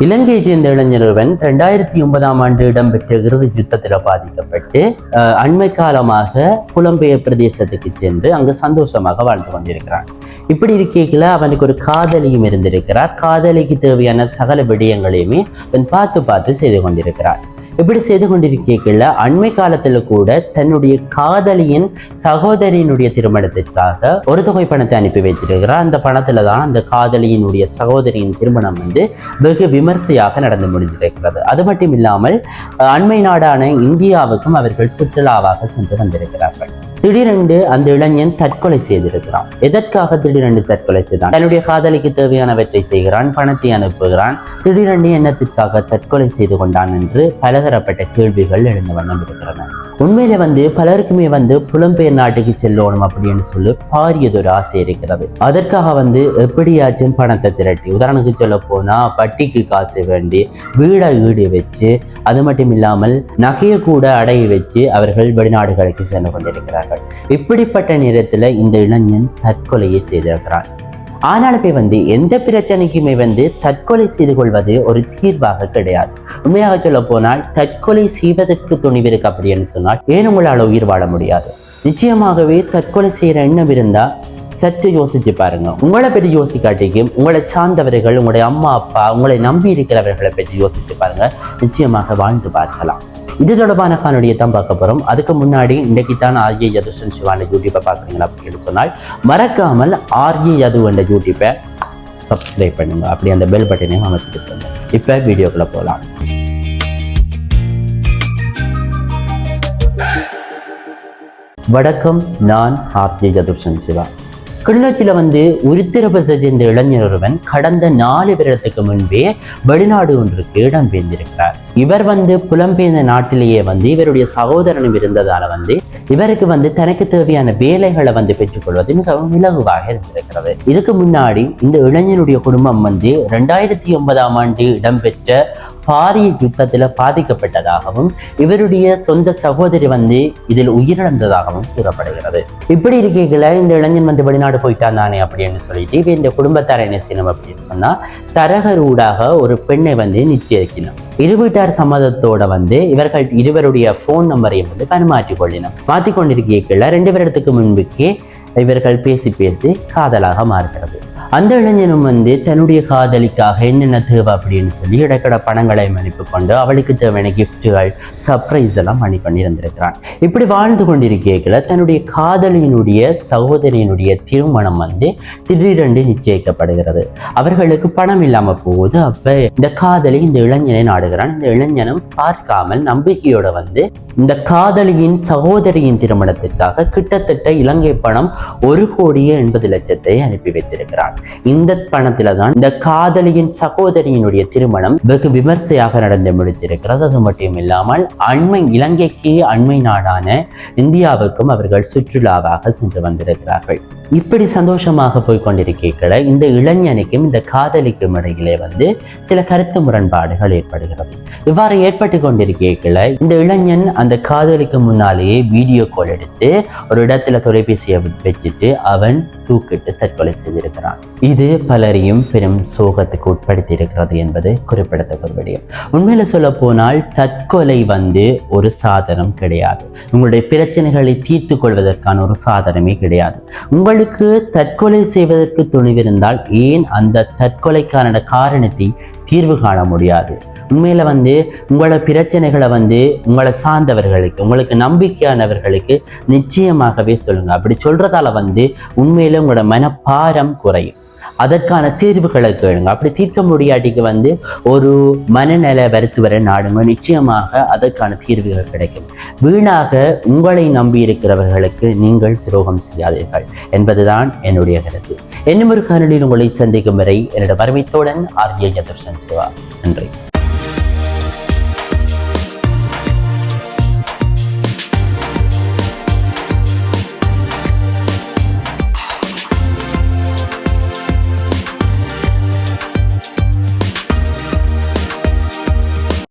இலங்கையை சேர்ந்த இளைஞர் ஒருவன் ரெண்டாயிரத்தி ஒன்பதாம் ஆண்டு இடம்பெற்ற இறுதி யுத்தத்தில் பாதிக்கப்பட்டு அஹ், அண்மை காலமாக புலம்பெயர் பிரதேசத்துக்கு சென்று அங்கு சந்தோஷமாக வாழ்ந்து கொண்டிருக்கிறான். இப்படி இருக்கையில் அவனுக்கு ஒரு காதலியும் இருந்திருக்கிறார். காதலிக்கு தேவையான சகல விடயங்களையுமே அவன் பார்த்து பார்த்து செய்து கொண்டிருக்கிறார் இப்படி செய்து கொண்டிருக்கையில் அண்மை காலத்துல கூட தன்னுடைய காதலியின் சகோதரியினுடைய திருமணத்திற்காக ஒரு தொகை பணத்தை அனுப்பி வைத்திருக்கிறார். அந்த பணத்துல தான் அந்த காதலியினுடைய சகோதரியின் திருமணம் வந்து வெகு விமர்சையாக நடந்து முடிந்திருக்கிறது. அது மட்டும் இல்லாமல் அண்மை நாடான இந்தியாவுக்கும் அவர்கள் சுற்றுலாவாக சென்று வந்திருக்கிறார்கள். திடீரென்று அந்த இளைஞன் தற்கொலை செய்திருக்கிறான். எதற்காக திடீரென்று தற்கொலை செய்தான்? தன்னுடைய காதலிக்கு தேவையானவற்றை செய்கிறான் பணத்தை அனுப்புகிறான். திடீரென்று எண்ணத்திற்காக தற்கொலை செய்து கொண்டான் என்று பலதரப்பட்ட கேள்விகள் எழுந்த வண்ணம் இருக்கிறன உண்மையில வந்து பலருக்குமே வந்து புலம்பெயர் நாட்டுக்கு செல்லணும் அப்படின்னு சொல்லி பாரியதொரு ஆசை இருக்கிறது. அதற்காக வந்து எப்படியாச்சும் பணத்தை திரட்டி உதாரணத்துக்கு சொல்ல போனா வட்டிக்கு காசு வேண்டி வீடை ஈடு வச்சு அது மட்டும் இல்லாமல் நகையை கூட அடகு வச்சு அவர்கள் வெளிநாடுகளுக்கு சென்று கொண்டிருக்கிறார்கள். இப்படிப்பட்ட நேரத்தில் இந்த இளைஞன் தற்கொலையை செய்திருக்கிறான். ஆனாலுமே வந்து எந்த பிரச்சனைக்குமே வந்து தற்கொலை செய்து கொள்வது ஒரு தீர்வாக கிடையாது. உண்மையாக சொல்ல போனால் தற்கொலை செய்வதற்கு துணிவிருக்கு அப்படின்னு சொன்னால் ஏன் உங்களால் உயிர் வாழ முடியாது? நிச்சயமாகவே தற்கொலை செய்யற எண்ணம் இருந்தால் சற்று யோசிச்சு பாருங்க. உங்களை பற்றி யோசிக்காட்டிக்கும் உங்களை சார்ந்தவர்கள் உங்களுடைய அம்மா அப்பா உங்களை நம்பி இருக்கிறவர்களை பற்றி யோசிச்சு பாருங்க. நிச்சயமாக வாழ்ந்து பார்க்கலாம். இது தொடர்பான காணொலியை தான் பார்க்க போறோம். அதுக்கு முன்னாடி இன்றைக்கு தான் ஆர்ஏ யதுஷன் சிவான யூடியூப்பை பார்க்குறீங்களா அப்படின்னு சொன்னால் மறக்காமல் ஆர்ஏ யது என்ற யூடியூப்பை சப்ஸ்கிரைப் பண்ணுங்க. அப்படி அந்த பெல் பட்டனையும் அமைச்சிட்டு இப்போ வீடியோக்குள்ள போகலாம். வணக்கம். நான் ஆர்ஜி ஜதுர்சன் சிவா. கிளிநொச்சியில் வந்து உருத்திரபத்தை சேர்ந்த இளைஞர் ஒருவன் கடந்த நாலு வருடத்துக்கு முன்பே வெளிநாடு ஒன்றுக்கு இடம்பெயர்ந்திருக்கிறார் இவர் வந்து புலம்பெயர்ந்த நாட்டிலேயே வந்து இவருடைய சகோதரனும் இருந்ததால வந்து இவருக்கு வந்து தனக்கு தேவையான வேலைகளை வந்து பெற்றுக்கொள்வது மிகவும் இலகுவாக இருந்திருக்கிறது. இதுக்கு முன்னாடி இந்த இளைஞனுடைய குடும்பம் வந்து ரெண்டாயிரத்தி ஒன்பதாம் ஆண்டு இடம்பெற்ற பாரிய யுத்தத்தில் பாதிக்கப்பட்டதாகவும் இவருடைய சொந்த சகோதரி வந்து இதில் உயிரிழந்ததாகவும் கூறப்படுகிறது. இப்படி இருக்கைகளை இந்த இளைஞன் வந்து வெளிநாடு போயிட்டான் தானே அப்படின்னு சொல்லிட்டு இந்த குடும்பத்தார் என்ன செய்யணும் அப்படின்னு சொன்னா தரகரூடாக ஒரு பெண்ணை வந்து நிச்சயிக்கணும். இரு வீட்டார் சம்மதத்தோட வந்து இவர்கள் இருவருடைய ஃபோன் நம்பரையும் வந்து பரிமாற்றிக் கொள்ளினோம் மாற்றி ரெண்டு வருடத்துக்கு முன்புக்கே இவர்கள் பேசி பேசி காதலாக மாறுகிறது. அந்த இளைஞனும் வந்து தன்னுடைய காதலிக்காக என்னென்ன தேவை அப்படின்னு சொல்லி இடக்கட பணங்களை அனுப்பி கொண்டு அவளுக்கு தேவையான கிஃப்ட்டுகள் சர்ப்ரைஸ் எல்லாம் பண்ணி கொண்டிருந்திருக்கிறான் இப்படி வாழ்ந்து கொண்டிருக்கையில் தன்னுடைய காதலியினுடைய சகோதரியினுடைய திருமணம் வந்து திடீரென்று நிச்சயிக்கப்படுகிறது. அவர்களுக்கு பணம் இல்லாமல் போகுது. அப்போ இந்த காதலி இந்த இளைஞனை நாடுகிறான். இந்த இளைஞனும் பார்க்காமல் நம்பிக்கையோட வந்து இந்த காதலியின் சகோதரியின் திருமணத்திற்காக கிட்டத்தட்ட இலங்கை பணம் ஒரு கோடியே எண்பது லட்சத்தை அனுப்பி வைத்திருக்கிறான். இந்த பணத்தில தான் இந்த காதலியின் சகோதரியினுடைய திருமணம் வெகு விமர்சையாக நடந்து முடித்திருக்கிறது அது மட்டும் இல்லாமல் அண்மை இலங்கைக்கு அண்மை நாடான இந்தியாவுக்கும் அவர்கள் சுற்றுலாவாக சென்று வந்திருக்கிறார்கள். இப்படி சந்தோஷமாக போய் கொண்டிருக்கீர்கள இந்த இளைஞனுக்கும் இந்த காதலிக்கும் இடையிலே வந்து சில கருத்து முரண்பாடுகள் ஏற்படுகிறது. இவ்வாறு ஏற்பட்டு கொண்டிருக்கீர்கள இந்த இளைஞன் அந்த காதலிக்கு முன்னாலேயே வீடியோ கால் எடுத்து ஒரு இடத்துல தொலைபேசியை வச்சுட்டு அவன் தூக்கிட்டு தற்கொலை செய்திருக்கிறான். இது பலரையும் பெரும் சோகத்துக்கு உட்படுத்தி இருக்கிறது என்பது குறிப்பிடத்தக்க ஒரு விடயம். உண்மையில சொல்ல போனால் தற்கொலை வந்து ஒரு சாதனம் கிடையாது. உங்களுடைய பிரச்சனைகளை தீர்த்து கொள்வதற்கான ஒரு சாதனமே கிடையாது. உங்கள் உங்களுக்கு தற்கொலை செய்வதற்கு துணிவிருந்தால் ஏன் அந்த தற்கொலைக்கான காரணத்தை தீர்வு காண முடியாது? உண்மையில வந்து உங்களோட பிரச்சனைகளை வந்து உங்களை சார்ந்தவர்களுக்கு உங்களுக்கு நம்பிக்கையானவர்களுக்கு நிச்சயமாகவே சொல்லுங்க. அப்படி சொல்றதால வந்து உண்மையில உங்களோட மனப்பாரம் குறையும். அதற்கான தீர்வுகளை கேளுங்க. அப்படி தீர்க்க முடியாட்டிக்கு வந்து ஒரு மனநல வர நாடுங்க. நிச்சயமாக அதற்கான தீர்வுகள் கிடைக்கும். வீணாக உங்களை நம்பி இருக்கிறவர்களுக்கு நீங்கள் துரோகம் செய்யாதீர்கள் என்பதுதான் என்னுடைய கருத்து. என்னும் ஒரு காணொலியில் உங்களை சந்திக்கும் வரை என்னோட வரவேத்தோடன் ஆர்ஜே ஜதர்ஷன் சிவா. நன்றி.